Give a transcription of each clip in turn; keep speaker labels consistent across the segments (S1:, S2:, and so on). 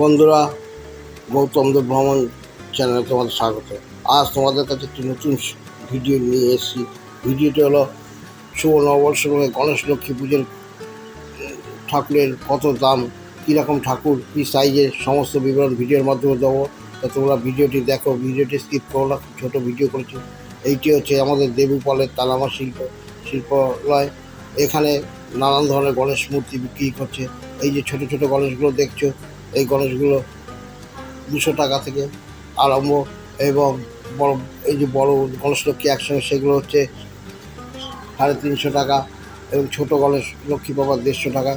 S1: বন্ধুরা, গৌতম দেব ভ্রমণ চ্যানেলে তোমাদের স্বাগত। আজ তোমাদের কাছে একটি নতুন ভিডিও নিয়ে এসেছি। ভিডিওটি হলো শুভ নববর্ষ গণেশ লক্ষ্মী পুজোর ঠাকুরের কত দাম, কীরকম ঠাকুর, কী সাইজের সমস্ত বিবরণ ভিডিওর মাধ্যমে দেবো। তা তোমরা ভিডিওটি দেখো ভিডিওটি স্কিপ করো না ছোটো ভিডিও করেছি। এইটি হচ্ছে আমাদের দেবীপালের তালামা শিল্প, শিল্পালয়। এখানে নানান ধরনের গণেশ মূর্তি বিক্রি করছে। এই যে ছোট ছোট গণেশগুলো দেখছ এই গণেশগুলো দুশো টাকা থেকে আরম্ভ এবং বড় এই যে বড় গণেশ লক্ষ্মী একসঙ্গে, সেগুলো হচ্ছে সাড়ে তিনশো টাকা এবং ছোট গণেশ লক্ষ্মী বাবার দেড়শো টাকা।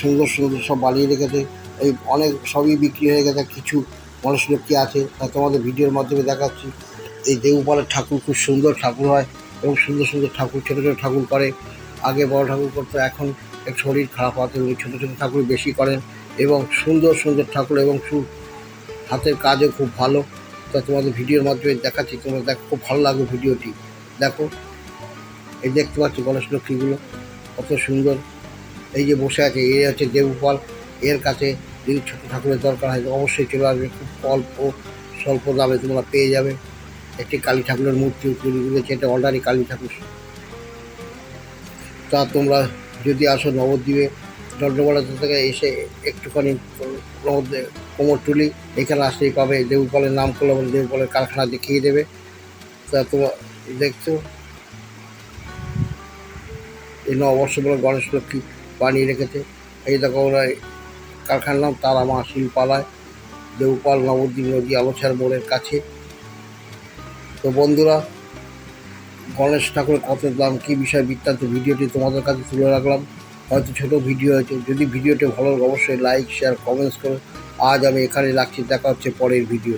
S1: সুন্দর সুন্দর সব বানিয়ে রেখেছে। এই অনেক সবই বিক্রি হয়ে গেছে, কিছু গণেশ লক্ষ্মী আছে, তা তোমাদের ভিডিওর মাধ্যমে দেখাচ্ছি। এই দেউপালের ঠাকুর খুব সুন্দর ঠাকুর হয় এবং সুন্দর সুন্দর ঠাকুর, ছোটো ছোটো ঠাকুর করে। আগে বড় ঠাকুর করতো, এখন শরীর খারাপ হওয়াতে উনি ছোটো ছোটো ঠাকুর বেশি করেন এবং সুন্দর সুন্দর ঠাকুর এবং সু হাতের কাজও খুব ভালো। তা তোমাদের ভিডিওর মাধ্যমে দেখাচ্ছি, তোমরা দেখো, খুব ভালো লাগবে ভিডিওটি। দেখো, এই দেখতে পাচ্ছ গণেশ লক্ষ্মীগুলো, কত সুন্দর। এই যে বসে আছে এ হচ্ছে দেবপাল। এর কাছে যদি ছোটো ঠাকুরের দরকার হয়, অবশ্যই চলে আসবে। খুব অল্প, স্বল্প দামে তোমরা পেয়ে যাবে। একটি কালী ঠাকুরের মূর্তি তৈরি করেছে, এটা অলরেডি কালী ঠাকুর। তা তোমরা যদি আসো নবদ্বীপে চন্দ্রকোনা থেকে এসে একটুখানি নবদ্বীপ কোমর তুলি, এখানে আসলেই পাবে দেবপালের নাম করলে বলে দেবপালের কারখানা দেখিয়ে দেবে। তা তোমরা, দেখছ? এই নববর্ষ বলে গণেশ লক্ষ্মী বানিয়ে রেখেছে। এই দেখো ওরা কারখানার নাম তারা মা শিল্পালয়। দেবপাল নবদ্বীপ নদী আলোচার মোড়ের কাছে। তো বন্ধুরা গণেশ ঠাকুরের কত দাম, কী বিষয় বৃত্তান্ত ভিডিওটি তোমাদের কাছে তুলে রাখলাম। হয়তো ছোট ভিডিও হয়েছে যদি ভিডিওটি ভালো অবশ্যই লাইক শেয়ার কমেন্টস করো। আজ আমি এখানে রাখছি, দেখা হচ্ছে পরের ভিডিও